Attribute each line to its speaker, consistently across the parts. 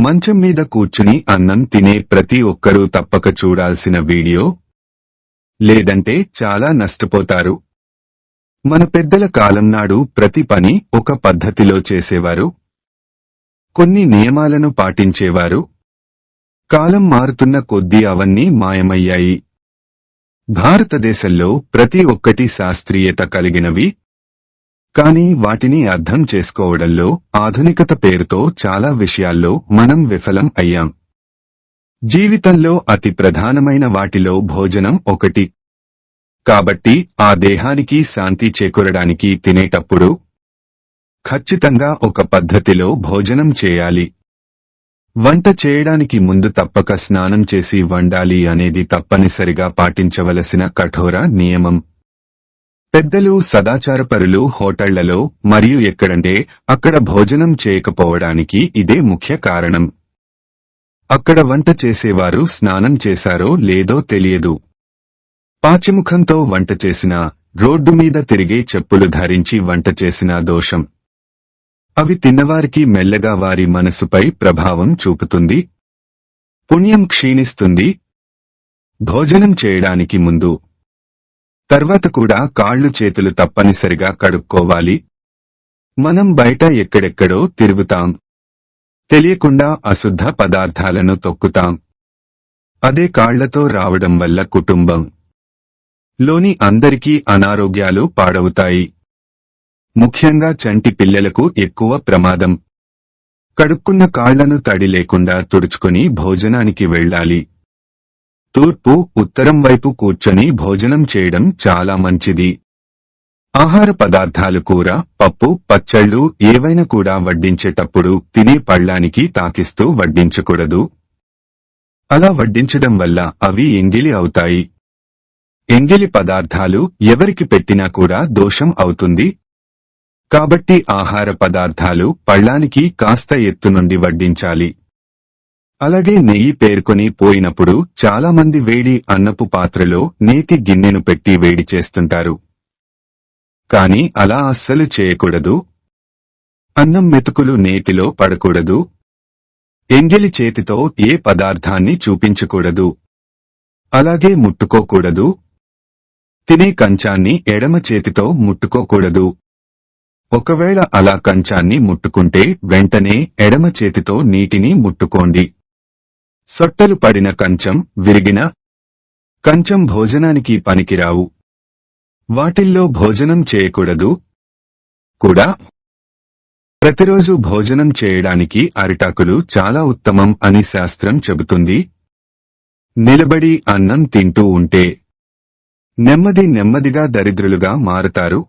Speaker 1: మంచం మీద కూర్చుని అన్నం తినే ప్రతి ఒక్కరూ తప్పక చూడాల్సిన వీడియో? లేదంటే చాలా నష్టపోతారు. మన పెద్దల కాలం నాడు ప్రతి పని ఒక పద్ధతిలో చేసేవారు. కొన్ని నియమాలను పాటించేవారు. కాలం మారుతున్న కొద్దీ అవన్నీ మాయమయ్యాయి. భారతదేశంలో ప్రతి ఒక్కటి శాస్త్రీయత కలిగినవి. కానీ వాటిని అర్థం చేసుకోవడంలో ఆధునికత పేరుతో చాలా విషయాల్లో మనం విఫలం అయ్యాం. జీవితంలో అతి ప్రధానమైన వాటిలో భోజనం ఒకటి. కాబట్టి ఆ దేహానికి శాంతి చేకూరడానికి తినేటప్పుడు ఖచ్చితంగా ఒక పద్ధతిలో భోజనం చేయాలి. వంట చేయడానికి ముందు తప్పక స్నానం చేసి వండాలి అనేది తప్పనిసరిగా పాటించవలసిన కఠోర నియమం. పెద్దలు సదాచారపరులు హోటళ్ళలో మరియు ఎక్కడంటే అక్కడ భోజనం చేయకపోవడానికి ఇదే ముఖ్య కారణం. అక్కడ వంట చేసేవారు స్నానం చేశారో లేదో తెలియదు. పాచిముఖంతో వంట చేసిన రోడ్డు మీద తిరిగే చెప్పులు ధరించి వంట చేసిన దోషం. అవి తిన్నవారికి మెల్లగా వారి మనసుపై ప్రభావం చూపుతుంది. పుణ్యం క్షీణిస్తుంది. భోజనం చేయడానికి ముందు తర్వాత కూడా కాళ్ళు చేతులు తప్పనిసరిగా కడుక్కోవాలి. మనం బయట ఎక్కడెక్కడో తిరుగుతాం. తెలియకుండా అశుద్ధ పదార్థాలను తొక్కుతాం. అదే కాళ్ళతో రావడం వల్ల కుటుంబం లోని అందరికీ అనారోగ్యాలు పాడవుతాయి. ముఖ్యంగా చంటి పిల్లలకు ఎక్కువ ప్రమాదం. కడుక్కున్న కాళ్ళను తడి లేకుండా తుడుచుకుని భోజనానికి వెళ్ళాలి. తూర్పు ఉత్తరం వైపు కూర్చొని భోజనం చేయడం చాలా మంచిది. ఆహార పదార్థాలు కూర పప్పు పచ్చళ్ళు ఏవైనా కూడా వడ్డించేటప్పుడు తినే పళ్ళానికి తాకిస్తూ వడ్డించకూడదు. అలా వడ్డించడం వల్ల అవి ఎంగిలి అవుతాయి. ఎంగిలి పదార్థాలు ఎవరికి పెట్టినా కూడా దోషం అవుతుంది. కాబట్టి ఆహార పదార్థాలు పళ్ళానికి కాస్త ఎత్తు నుండి వడ్డించాలి. అలాగే నెయ్యి పేర్కొని పోయినప్పుడు చాలా మంది వేడి అన్నపు పాత్రలో నేతి గిన్నెను పెట్టి వేడి చేస్తుంటారు. కాని అలా అస్సలు చేయకూడదు. అన్నం మెతుకులు నేతిలో పడకూడదు. ఎంగిలి చేతితో ఏ పదార్థాన్ని చూపించకూడదు. అలాగే ముట్టుకోకూడదు. తినే కంచాన్ని ఎడమ చేతితో ముట్టుకోకూడదు. ఒకవేళ అలా కంచాన్ని ముట్టుకుంటే వెంటనే ఎడమ చేతితో నీటిని ముట్టుకోండి. సొట్టలు పడిన కంచం విరిగిన కంచం భోజనానికి పనికిరావు. వాటిల్లో భోజనం చేయకూడదు? కూడా? ప్రతిరోజు భోజనం చేయడానికి అరిటాకులు చాలా ఉత్తమం అని శాస్త్రం చెబుతుంది. నిలబడి అన్నం తింటూ ఉంటే నెమ్మది నెమ్మదిగా దరిద్రులుగా మారుతారు.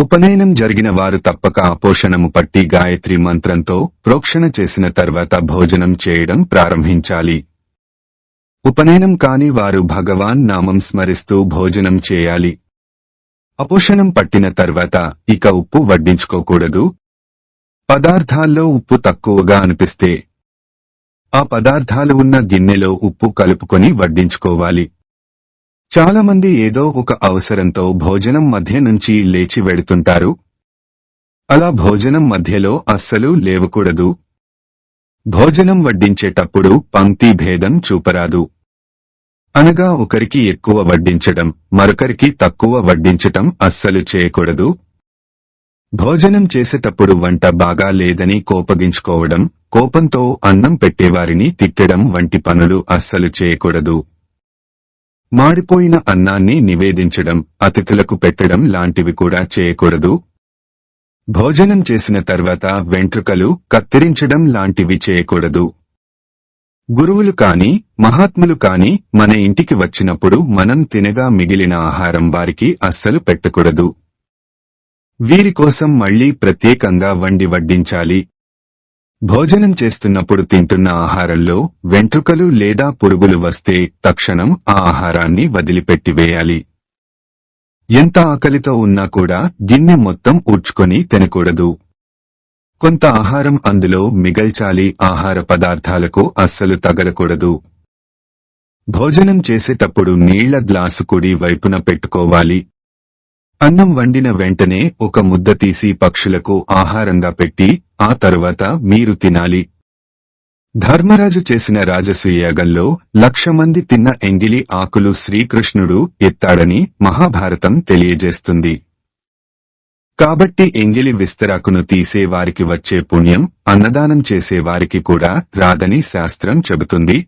Speaker 1: ఉపనయనం జరిగిన వారు తప్పక అపోషణము పట్టి గాయత్రి మంత్రంతో ప్రోక్షణ చేసిన తర్వాత భోజనం చేయడం ప్రారంభించాలి. ఉపనయనం కాని వారు భగవాన్ నామం స్మరిస్తూ భోజనం చేయాలి. అపోషణం పట్టిన తర్వాత ఇక ఉప్పు వడ్డించుకోకూడదు. పదార్థాల్లో ఉప్పు తక్కువగా అనిపిస్తే ఆ పదార్థాలు ఉన్న గిన్నెలో ఉప్పు కలుపుకొని వడ్డించుకోవాలి. చాలా మంది ఏదో ఒక అవసరంతో భోజనం మధ్య నుంచి లేచి వెడుతుంటారు. అలా భోజనం మధ్యలో అస్సలు లేవకూడదు. భోజనం వడ్డించేటప్పుడు పంక్తి భేదం చూపరాదు. అనగా ఒకరికి ఎక్కువ వడ్డించడం మరొకరికి తక్కువ వడ్డించటం అస్సలు చేయకూడదు. భోజనం చేసేటప్పుడు వంట బాగా లేదని కోపగించుకోవడం కోపంతో అన్నం పెట్టేవారిని తిట్టడం వంటి పనులు అస్సలు చేయకూడదు. మాడిపోయిన అన్నాన్ని నివేదించడం అతిథులకు పెట్టడం లాంటివి కూడా చేయకూడదు. భోజనం చేసిన తర్వాత వెంట్రుకలు కత్తిరించడం లాంటివి చేయకూడదు. గురువులు కాని మహాత్ములు కాని మన ఇంటికి వచ్చినప్పుడు మనం తినగా మిగిలిన ఆహారం వారికి అస్సలు పెట్టకూడదు. వీరి కోసం మళ్ళీ ప్రత్యేకంగా వండి వడ్డించాలి. భోజనం చేస్తున్నప్పుడు తింటున్న ఆహారంలో వెంట్రుకలు లేదా పురుగులు వస్తే తక్షణం ఆ ఆహారాన్ని వదిలిపెట్టివేయాలి ఎంత ఆకలితో ఉన్నా కూడా గిన్నె మొత్తం ఊడ్చుకొని తినకూడదు. కొంత ఆహారం అందులో మిగల్చాలి ఆహార పదార్థాలకు అస్సలు తగలకూడదు. భోజనం చేసేటప్పుడు నీళ్ళ గ్లాసు కుడి వైపున పెట్టుకోవాలి. అన్నం వండిన వెంటనే ఒక ముద్ద తీసి పక్షులకు ఆహారంగా పెట్టి ఆ తరువాత మీరు తినాలి. ధర్మరాజు చేసిన రాజసూయాగంలో లక్ష మంది తిన్న ఎంగిలి ఆకులు శ్రీకృష్ణుడు ఎత్తాడని మహాభారతం తెలియజేస్తుంది. కాబట్టి ఎంగిలి విస్తరాకును తీసేవారికి వచ్చే పుణ్యం అన్నదానం చేసే వారికి కూడా రాదని శాస్త్రం చెబుతుంది.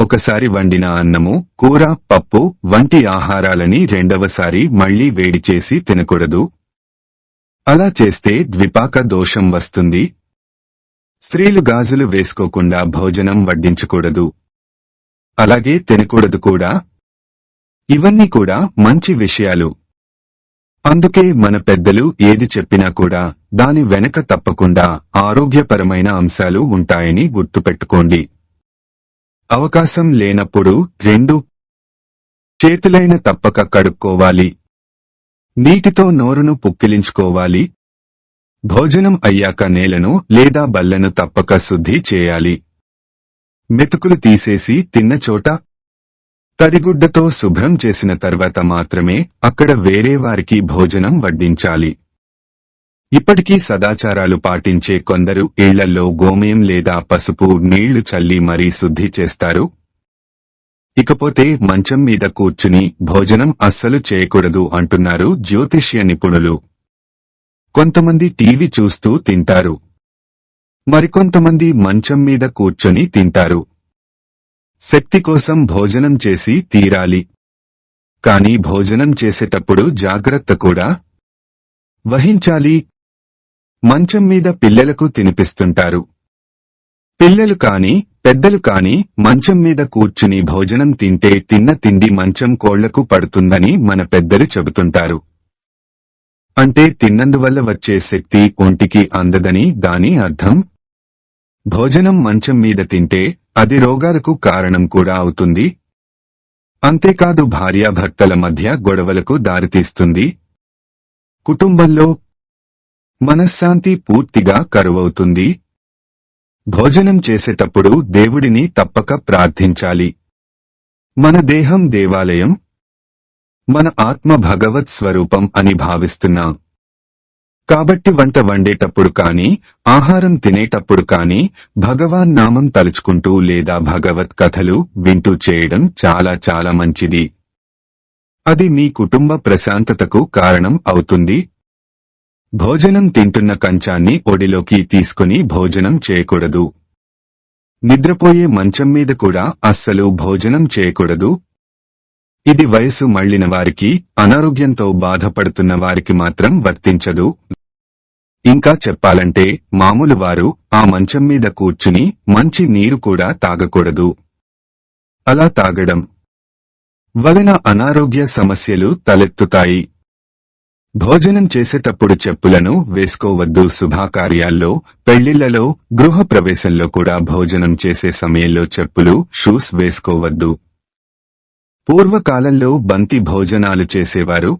Speaker 1: ఒకసారి వండిన అన్నము కూర పప్పు వంటి ఆహారాలని రెండవసారి మళ్ళీ వేడి చేసి తినకూడదు. అలా చేస్తే ద్విపాక దోషం వస్తుంది. స్త్రీలు గాజులు వేసుకోకుండా భోజనం వడ్డించకూడదు. అలాగే తినకూడదు కూడా. ఇవన్నీ కూడా మంచి విషయాలు. అందుకే మన పెద్దలు ఏది చెప్పినా కూడా దాని వెనక తప్పకుండా ఆరోగ్యపరమైన అంశాలు ఉంటాయని గుర్తుపెట్టుకోండి. అవకాశం లేనప్పుడు రెండు చేతులైన తప్పక కడుక్కోవాలి. నీటితో నోరును పుక్కిలించుకోవాలి. భోజనం అయ్యాక నేలను లేదా బల్లను తప్పక శుద్ధి చేయాలి. మెతుకులు తీసేసి తిన్న చోట తడిగుడ్డతో శుభ్రం చేసిన తర్వాత మాత్రమే అక్కడ వేరే వారికి భోజనం వడ్డించాలి. ఇప్పటికీ సదాచారాలు పాటించే కొందరు ఇళ్ళలో గోమయం లేదా పసుపు నీళ్ళు చల్లి మరీ శుద్ధి చేస్తారు. ఇకపోతే మంచం మీద కూర్చుని భోజనం అస్సలు చేయకూడదు అంటున్నారు జ్యోతిష్య నిపుణులు. కొంతమంది టీవీ చూస్తూ తింటారు. మరికొంతమంది మంచం మీద కూర్చొని తింటారు. శక్తి కోసం భోజనం చేసి తీరాలి. కాని భోజనం చేసేటప్పుడు జాగ్రత్త కూడా. వహించాలి. మంచం మీద పిల్లలకు తినిపిస్తుంటారు. పిల్లలు కాని పెద్దలు కాని మంచం మీద కూర్చుని భోజనం తింటే తిన్న తిండి మంచం కోళ్ళకు పడుతుందని మన పెద్దలు చెబుతుంటారు. అంటే తిన్నందువల్ల వచ్చే శక్తి ఒంటికి అందదని దాని అర్థం? భోజనం మంచం మీద తింటే అది రోగాలకు కారణం కూడా అవుతుంది. అంతేకాదు భార్యాభర్తల మధ్య గొడవలకు దారితీస్తుంది. కుటుంబంలో మనశ్శాంతి పూర్తిగా కరువవుతుంది. భోజనం చేసేటప్పుడు దేవుడిని తప్పక ప్రార్థించాలి. మన దేహం దేవాలయం. మన ఆత్మ భగవత్ స్వరూపం అని భావిస్తున్నాం. కాబట్టి వంట వండేటప్పుడు కాని ఆహారం తినేటప్పుడు కాని భగవాన్ నామం తలుచుకుంటూ లేదా భగవత్ కథలు వింటూ చేయడం చాలా చాలా మంచిది. అది మీ కుటుంబ ప్రశాంతతకు కారణం అవుతుంది. భోజనం తింటున్న కంచాన్ని ఒడిలోకి తీసుకుని భోజనం చేయకూడదు. నిద్రపోయే మంచం మీద కూడా అస్సలు భోజనం చేయకూడదు. ఇది వయసు మళ్ళిన వారికి అనారోగ్యంతో బాధపడుతున్న వారికి మాత్రం వర్తించదు. ఇంకా చెప్పాలంటే మామూలు వారు ఆ మంచం మీద కూర్చుని మంచి నీరు కూడా తాగకూడదు. అలా తాగడం. వలన అనారోగ్య సమస్యలు తలెత్తుతాయి. భోజనం చేసేటప్పుడు చెప్పులను వేసుకోవద్దు. శుభాకార్యాల్లో పెళ్ళిళ్ళలో గృహ ప్రవేశంలో కూడా భోజనం చేసే సమయంలో చెప్పులు షూస్ వేసుకోవద్దు. పూర్వకాలంలో బంతి భోజనాలు చేసేవారు.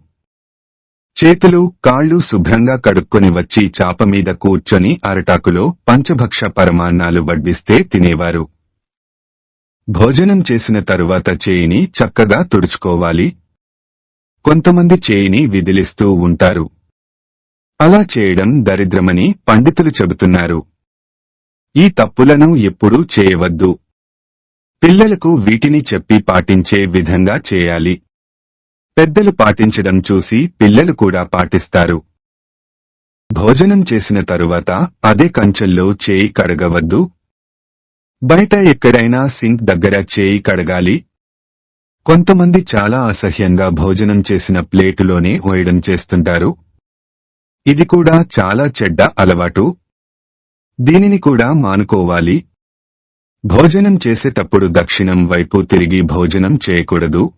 Speaker 1: చేతులు కాళ్ళు శుభ్రంగా కడుక్కొని వచ్చి చాప మీద కూర్చొని అరటాకులో పంచభక్ష పరమాన్నాలు వడ్డిస్తే తినేవారు. భోజనం చేసిన తరువాత చేయిని చక్కగా తుడుచుకోవాలి. కొంతమంది చేయిని విదిలిస్తూ ఉంటారు. అలా చేయడం దరిద్రమని పండితులు చెబుతున్నారు. ఈ తప్పులను ఎప్పుడూ చేయవద్దు. పిల్లలకు వీటిని చెప్పి పాటించే విధంగా చేయాలి. పెద్దలు పాటించడం చూసి పిల్లలు కూడా పాటిస్తారు. భోజనం చేసిన తరువాత అదే కంచెల్లో చేయి కడగవద్దు. బయట ఎక్కడైనా సింక్ దగ్గర చేయి కడగాలి. కొంతమంది చాలా అసహ్యంగా భోజనం చేసిన ప్లేటులోనే ఓయడం చేస్తుంటారు. ఇది కూడా చాలా చెడ్డ అలవాటు. దీనిని కూడా మానుకోవాలి. భోజనం చేసేటప్పుడు దక్షిణం వైపు తిరిగి భోజనం చేయకూడదు.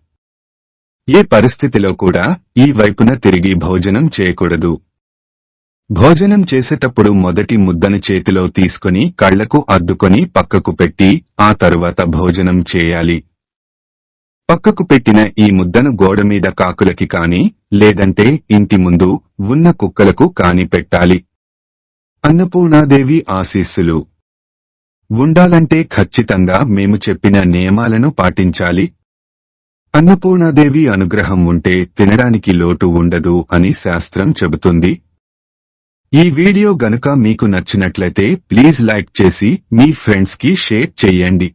Speaker 1: ఏ పరిస్థితిలో కూడా ఈ వైపున తిరిగి భోజనం చేయకూడదు. భోజనం చేసేటప్పుడు మొదటి ముద్దను చేతిలో తీసుకుని కళ్ళకు అద్దుకొని పక్కకు పెట్టి ఆ తరువాత భోజనం చేయాలి. పక్కకు పెట్టిన ఈ ముద్దను గోడ మీద కాకులకి కాని లేదంటే ఇంటి ముందు ఉన్న కుక్కలకు కాని పెట్టాలి. అన్నపూర్ణాదేవి ఆశీస్సులు. ఉండాలంటే ఖచ్చితంగా మేము చెప్పిన నియమాలను పాటించాలి. అన్నపూర్ణాదేవి అనుగ్రహం ఉంటే తినడానికి లోటు ఉండదు అని శాస్త్రం చెబుతుంది. ఈ వీడియో గనుక మీకు నచ్చినట్లయితే ప్లీజ్ లైక్ చేసి మీ ఫ్రెండ్స్కి షేర్ చేయండి.